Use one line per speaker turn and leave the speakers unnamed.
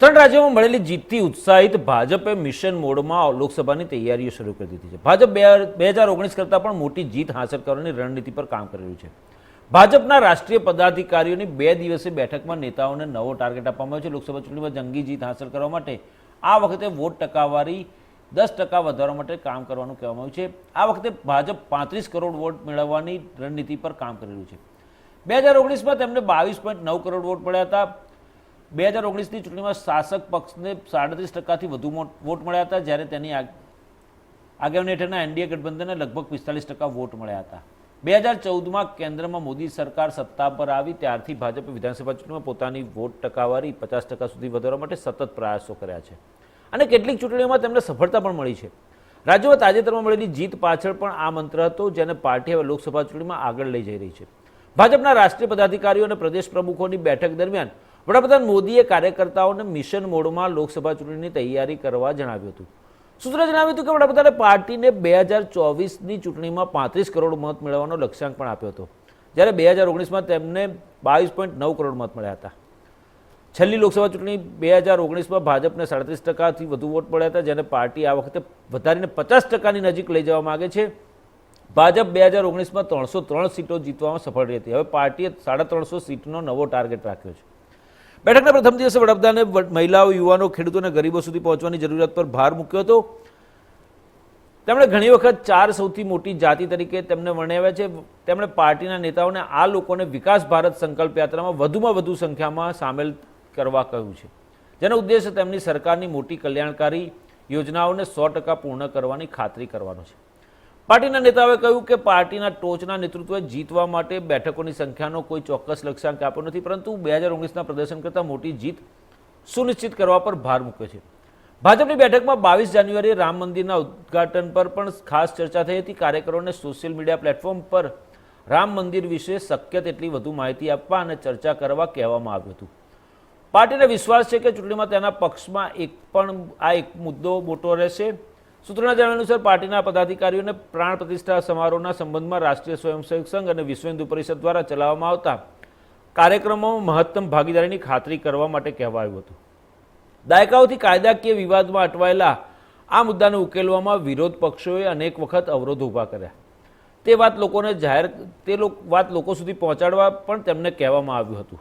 ત્રણ રાજ્યોમાં મળેલી જીતથી ઉત્સાહિત ભાજપે મિશન મોડમાં લોકસભાની તૈયારીઓ શરૂ કરી દીધી છે. ભાજપ બે હજાર ઓગણીસ કરતાં પણ મોટી જીત હાંસલ કરવાની રણનીતિ પર કામ કરી રહ્યું છે. ભાજપના રાષ્ટ્રીય પદાધિકારીઓની બે દિવસીય બેઠકમાં નેતાઓને નવો ટાર્ગેટ આપવામાં આવ્યો છે. લોકસભા ચૂંટણીમાં જંગી જીત હાંસલ કરવા માટે આ વખતે વોટ ટકાવારી દસ ટકા વધારવા માટે કામ કરવાનું કહેવામાં આવ્યું છે. આ વખતે ભાજપ પાંત્રીસ કરોડ વોટ મેળવવાની રણનીતિ પર કામ કરી રહ્યું છે. બે હજાર ઓગણીસમાં તેમને બાવીસ પોઈન્ટ નવ કરોડ વોટ મળ્યા હતા. બે હજાર ઓગણીસની ચૂંટણીમાં શાસક પક્ષને સાડત્રીસ ટકાથી વધુ વોટ મળ્યા હતા, જ્યારે તેની આગ- આગેવાની હેઠળના એનડીએ ગઠબંધનને લગભગ પિસ્તાલીસ ટકા વોટ મળ્યા હતા. બે હજાર ચૌદમાં કેન્દ્રમાં મોદી સરકાર સત્તા પર આવી, ત્યારથી ભાજપે વિધાનસભા ચૂંટણીમાં પોતાની વોટ ટકાવારી પચાસ ટકા સુધી વધારવા માટે સતત પ્રયાસો કર્યા છે. અને કેટલીક ચૂંટણીઓમાં તેમને સફળતા પણ મળી છે. રાજ્યોમાં તાજેતરમાં મળેલી જીત પાછળ પણ આ મંત્ર હતો, જેને પાર્ટી હવે લોકસભા ચૂંટણીમાં આગળ લઈ જઈ રહી છે. ભાજપના રાષ્ટ્રીય પદાધિકારીઓ અને પ્રદેશ પ્રમુખોની બેઠક દરમિયાન વડાપ્રધાન મોદીએ કાર્યકર્તાઓને મિશન મોડમાં લોકસભા ચૂંટણીની તૈયારી કરવા જણાવ્યું હતું. સૂત્રે જણાવ્યું હતું કે વડાપ્રધાને પાર્ટીને બે હજાર ચોવીસની ચૂંટણીમાં પાંત્રીસ કરોડ મત મેળવવાનો લક્ષ્યાંક પણ આપ્યો હતો. જ્યારે બે હજાર ઓગણીસમાં તેમને બાવીસ પોઈન્ટ નવ કરોડ મત મળ્યા હતા. છેલ્લી લોકસભા ચૂંટણી બે હજાર ઓગણીસમાં ભાજપને સાડત્રીસ ટકાથી વધુ વોટ મળ્યા હતા, જેને પાર્ટી આ વખતે વધારીને પચાસ ટકાની નજીક લઈ જવા માગે છે. ભાજપ બે હજાર ઓગણીસમાં ત્રણસો ત્રણ સીટો જીતવામાં સફળ રહી હતી. હવે પાર્ટીએ સાડા ત્રણસો સીટનો નવો ટાર્ગેટ રાખ્યો છે. બેઠકના પ્રથમ દિવસે વડાપ્રધાને મહિલાઓ, યુવાનો, ખેડૂતો અને ગરીબો સુધી પહોંચવાની જરૂરિયાત પર ભાર મૂક્યો હતો. તેમણે ઘણી વખત ચાર સૌથી મોટી જાતિ તરીકે તેમને વર્ણવ્યા છે. તેમણે પાર્ટીના નેતાઓને આ લોકોને વિકાસ ભારત સંકલ્પ યાત્રામાં વધુમાં વધુ સંખ્યામાં સામેલ કરવા કહ્યું છે. જેનો ઉદ્દેશ તેમની સરકારની મોટી કલ્યાણકારી યોજનાઓને સો ટકા પૂર્ણ કરવાની ખાતરી કરવાનો છે. પાર્ટીના નેતાઓએ કહ્યું કે પાર્ટીના ટોચના નેતૃત્વે જીતવા માટે બેઠકોની સંખ્યાનો કોઈ ચોક્કસ લક્ષ્યાંક આપ્યો નથી, પરંતુ બે હજાર ઓગણીસના પ્રદર્શન કરતાં મોટી જીત સુનિશ્ચિત કરવા પર ભાર મૂક્યો છે. ભાજપની બેઠકમાં બાવીસ જાન્યુઆરીએ રામ મંદિરના ઉદ્ઘાટન પર પણ ખાસ ચર્ચા થઈ હતી. કાર્યકરોને સોશિયલ મીડિયા પ્લેટફોર્મ પર રામ મંદિર વિશે શક્ય તેટલી વધુ માહિતી આપવા અને ચર્ચા કરવા કહેવામાં આવ્યું હતું. પાર્ટીને વિશ્વાસ છે કે ચૂંટણીમાં તેના પક્ષમાં એક પણ, આ એક મુદ્દો મોટો રહેશે. સૂત્રોના જણાવ્યા અનુસાર પાર્ટીના પદાધિકારીઓને પ્રાણ પ્રતિષ્ઠા સમારોહના સંબંધમાં રાષ્ટ્રીય સ્વયંસેવક સંઘ અને વિશ્વ હિન્દુ પરિષદ દ્વારા ચલાવવામાં આવતા કાર્યક્રમોમાં મહત્તમ ભાગીદારીની ખાતરી કરવા માટે કહેવાયું હતું. દાયકાઓથી કાયદાકીય વિવાદમાં અટવાયેલા આ મુદ્દાને ઉકેલવામાં વિરોધ પક્ષોએ અનેક વખત અવરોધ ઊભા કર્યા. તે વાત લોકોને જાહેર, તે વાત લોકો સુધી પહોંચાડવા પણ તેમને કહેવામાં આવ્યું હતું.